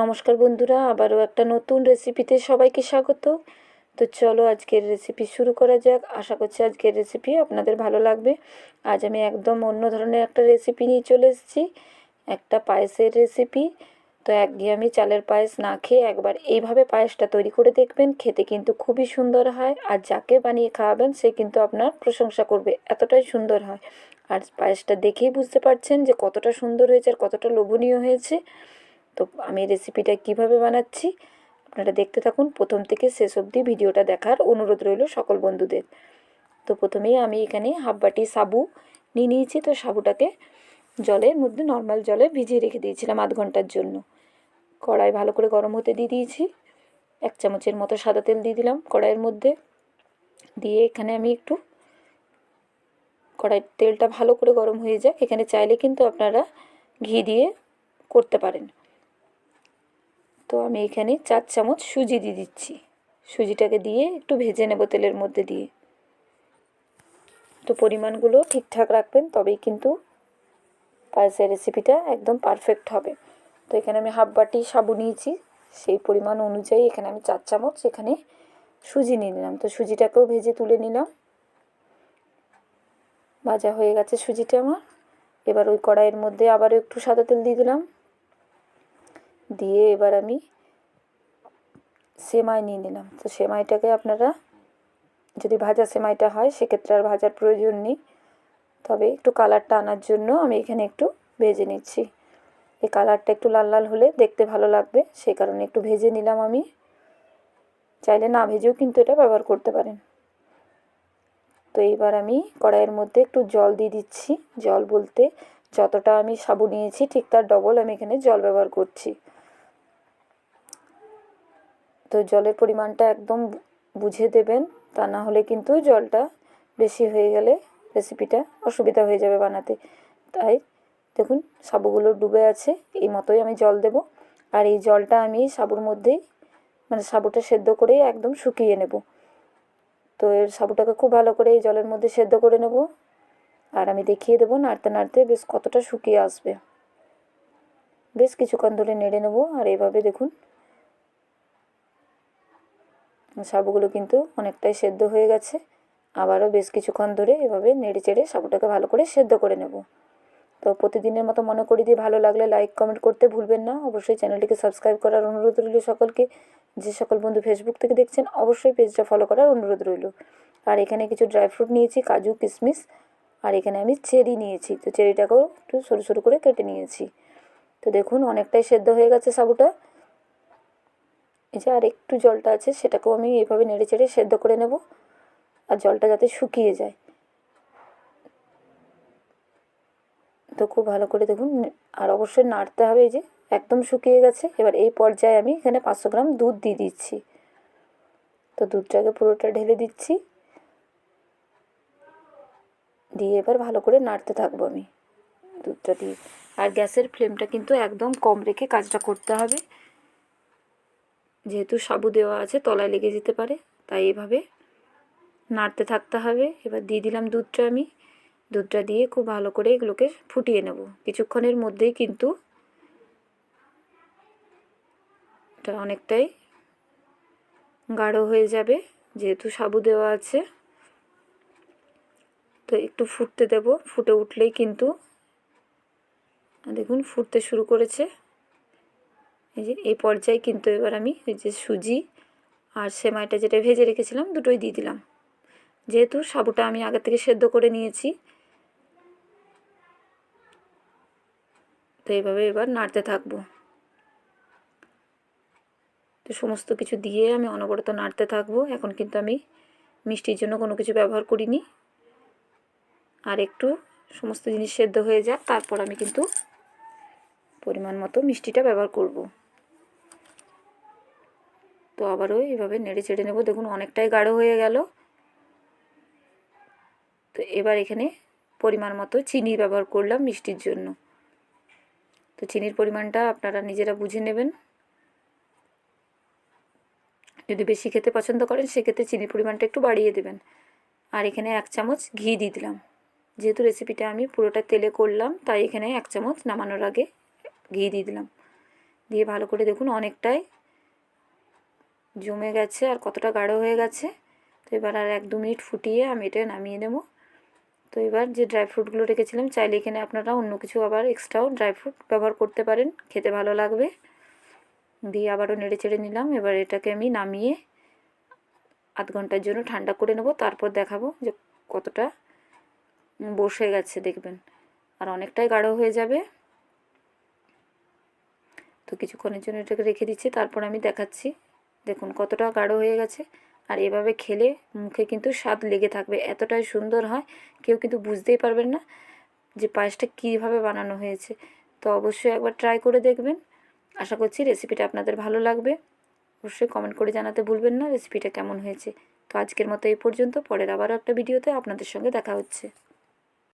নমস্কার বন্ধুরা, আবারও একটা নতুন রেসিপিতে সবাইকে স্বাগত। তো চলো আজকের রেসিপি শুরু করা যাক। আশা করছি আজকের রেসিপি আপনাদের ভালো লাগবে। আজ আমি একদম অন্য ধরনের একটা রেসিপি নিয়ে চলে এসেছি। একটা পায়েসের রেসিপি তো একঘেয়েমি চালের পায়েস না খেয়ে একবার এইভাবে পায়েসটা তৈরি করে দেখবেন, খেতে কিন্তু খুবই সুন্দর হয়। আর যাকে বানিয়ে খাওয়াবেন, সে কিন্তু আপনার প্রশংসা করবে, এতটাই সুন্দর হয়। আর পায়েসটা দেখেই বুঝতে পারছেন যে কতটা সুন্দর হয়েছে আর কতটা লোভনীয় হয়েছে। তো আমি রেসিপিটা কীভাবে বানাচ্ছি? আপনারা দেখতে থাকুন, প্রথম থেকে শেষ অবধি ভিডিওটা দেখার অনুরোধ রইল সকল বন্ধুদের। তো প্রথমেই আমি এখানে হাফ বাটি সাবু নিয়ে নিয়েছি। তো সাবুটাকে জলের মধ্যে নর্মাল জলে ভিজিয়ে রেখে দিয়েছিলাম আধ ঘণ্টার জন্য। কড়াই ভালো করে গরম হতে দিয়ে দিয়েছি। এক চামচের মতো সাদা তেল দিয়ে দিলাম কড়াইয়ের মধ্যে। দিয়ে এখানে আমি একটু কড়াইয়ের তেলটা ভালো করে গরম হয়ে যাক। এখানে চাইলে কিন্তু আপনারা ঘি দিয়ে করতে পারেন। তো আমি এখানে চার চামচ সুজি দিয়ে দিচ্ছি। সুজিটাকে দিয়ে একটু ভেজে নেব তেলের মধ্যে দিয়ে। তো পরিমাণগুলো ঠিকঠাক রাখবেন, তবেই কিন্তু পায়েসের রেসিপিটা একদম পারফেক্ট হবে। তো এখানে আমি হাফ বাটি সাবু নিয়েছি, সেই পরিমাণ অনুযায়ী এখানে আমি চার চামচ এখানে সুজি নিয়ে নিলাম। তো সুজিটাকেও ভেজে তুলে নিলাম। ভাজা হয়ে গেছে সুজিটা আমার। এবার ওই কড়াইয়ের মধ্যে আবারও একটু সাদা তেল দিয়ে দিলাম। দিয়ে এবার আমি সেমাই নিয়ে নিলাম। তো সেমাইটাকে আপনারা যদি ভাজা সেমাইটা হয়, সেক্ষেত্রে আর ভাজার প্রয়োজন নেই। তবে একটু কালারটা আনার জন্য আমি এখানে একটু ভেজে নিচ্ছি। এই কালারটা একটু লাল লাল হলে দেখতে ভালো লাগবে সেই কারণে একটু ভেজে নিলাম আমি। চাইলে না ভেজেও কিন্তু এটা ব্যবহার করতে পারেন। তো এইবার আমি কড়াইয়ের মধ্যে একটু জল দিয়ে দিচ্ছি। জল বলতে যতটা আমি সাবু নিয়েছি, ঠিক তার ডবল আমি এখানে জল ব্যবহার করছি। তো জলের পরিমাণটা একদম বুঝে দেবেন। তা না হলে কিন্তু জলটা বেশি হয়ে গেলে রেসিপিটা অসুবিধা হয়ে যাবে বানাতে। তাই দেখুন, সাবুগুলো ডুবে আছে, এই মতোই আমি জল দেব। আর এই জলটা আমি সাবুর মধ্যেই মানে সাবুটা সেদ্ধ করেই একদম শুকিয়ে নেব। তো এর সাবুটাকে খুব ভালো করে এই জলের মধ্যে সেদ্ধ করে নেব। আর আমি দেখিয়ে দেবো নাড়তে নাড়তে বেশ কতটা শুকিয়ে আসবে। বেশ কিছুক্ষণ ধরে নেড়ে নেব। আর এইভাবে দেখুন সাবুগুলো কিন্তু অনেকটাই সেদ্ধ হয়ে গেছে। আবারও বেশ কিছুক্ষণ ধরে এভাবে নেড়ে চেড়ে সাবুটাকে ভালো করে সেদ্ধ করে নেব। তো প্রতিদিনের মতো মনে করি দিয়ে ভালো লাগলে লাইক কমেন্ট করতে ভুলবেন না। অবশ্যই চ্যানেলটিকে সাবস্ক্রাইব করার অনুরোধ রইল সকলকে। যে সকল বন্ধু ফেসবুক থেকে দেখছেন, অবশ্যই পেজটা ফলো করার অনুরোধ রইল। আর এখানে কিছু ড্রাই ফ্রুট নিয়েছি, কাজু কিশমিশ আর এখানে আমি চেরি নিয়েছি। তো চেরিটাকেও একটু সরু সরু করে কেটে নিয়েছি। তো দেখুন, অনেকটাই সেদ্ধ হয়ে গেছে সাবুটা এই যে আর একটু জলটা আছে, সেটাকেও আমি এইভাবে নেড়ে চেড়ে সেদ্ধ করে নেব আর জলটা যাতে শুকিয়ে যায়। তো খুব ভালো করে দেখুন, আর অবশ্যই নাড়তে হবে এই যে, একদম শুকিয়ে গেছে। এবার এই পর্যায়ে আমি এখানে পাঁচশো গ্রাম দুধ দিয়ে দিচ্ছি। তো দুধটাকে পুরোটা ঢেলে দিচ্ছি। দিয়ে এবার ভালো করে নাড়তে থাকব আমি দুধটা দিয়ে। আর গ্যাসের ফ্লেমটা কিন্তু একদম কম রেখে কাজটা করতে হবে। যেহেতু সাবু দেওয়া আছে, তলায় লেগে যেতে পারে, তাই এভাবে নাড়তে থাকতে হবে। এবার দিয়ে দিলাম দুধটা আমি। দুধটা দিয়ে খুব ভালো করে এগুলোকে ফুটিয়ে নেব। কিছুক্ষণের মধ্যেই কিন্তু এটা অনেকটাই গাঢ় হয়ে যাবে, যেহেতু সাবু দেওয়া আছে। তো একটু ফুটতে দেব। ফুটে উঠলেই কিন্তু, দেখুন, ফুটতে শুরু করেছে। এই যে এই পর্যায়ে কিন্তু এবার আমি এই যে সুজি আর সেমাইটা যেটা ভেজে রেখেছিলাম, দুটোই দিয়ে দিলাম। যেহেতু সাবুটা আমি আগে থেকে সেদ্ধ করে নিয়েছি। তো এইভাবে এবার নাড়তে থাকব। তো সমস্ত কিছু দিয়ে আমি অনবরত নাড়তে থাকব। এখন কিন্তু আমি মিষ্টির জন্য কোনো কিছু ব্যবহার করিনি। আর একটু সমস্ত জিনিস সেদ্ধ হয়ে যাক, তারপর আমি কিন্তু পরিমাণ মতো মিষ্টিটা ব্যবহার করব। তো আবারও এইভাবে নেড়ে চেড়ে নেব। দেখুন, অনেকটাই গাঢ় হয়ে গেল। তো এবার এখানে পরিমাণ মতো চিনি ব্যবহার করলাম মিষ্টির জন্য। তো চিনির পরিমাণটা আপনারা নিজেরা বুঝে নেবেন। যদি বেশি খেতে পছন্দ করেন, সেক্ষেত্রে চিনির পরিমাণটা একটু বাড়িয়ে দেবেন। আর এখানে এক চামচ ঘি দিয়ে দিলাম। যেহেতু রেসিপিটা আমি পুরোটা তেলে করলাম, তাই এখানে এক চামচ নামানোর আগে ঘি দিয়ে দিলাম। দিয়ে ভালো করে দেখুন, অনেকটাই জমে গেছে আর কতটা গাঢ় হয়ে গেছে। তো এবার আর এক দু মিনিট ফুটিয়ে আমি এটা নামিয়ে নেব। তো এবার যে ড্রাই ফ্রুটগুলো রেখেছিলাম, চাইলে এখানে আপনারা অন্য কিছু আবার এক্সট্রাও ড্রাই ফ্রুট ব্যবহার করতে পারেন, খেতে ভালো লাগবে। দিয়ে আবারও নেড়ে চেড়ে নিলাম, এবার এটাকে আমি নামিয়ে আধ ঘণ্টার জন্য ঠান্ডা করে নেব, তারপর দেখাবো যে কতটা বসে গেছে, দেখবেন। আর অনেকটাই গাঢ় হয়ে যাবে। তো কিছুক্ষণের জন্য এটাকে রেখে দিচ্ছি, তারপর আমি দেখাচ্ছি। দেখুন কতটা গাঢ় হয়ে গেছে। আর এভাবে খেলে মুখে কিন্তু স্বাদ লেগে থাকবে, এতটাই সুন্দর হয়, কেউ কিন্তু বুঝতেই পারবেন না যে পায়েসটা কীভাবে বানানো হয়েছে। তো অবশ্যই একবার ট্রাই করে দেখবেন। আশা করছি রেসিপিটা আপনাদের ভালো লাগবে। অবশ্যই কমেন্ট করে জানাতে ভুলবেন না রেসিপিটা কেমন হয়েছে। তো আজকের মতো এই পর্যন্ত, পরের আবারও একটা ভিডিওতে আপনাদের সঙ্গে দেখা হচ্ছে।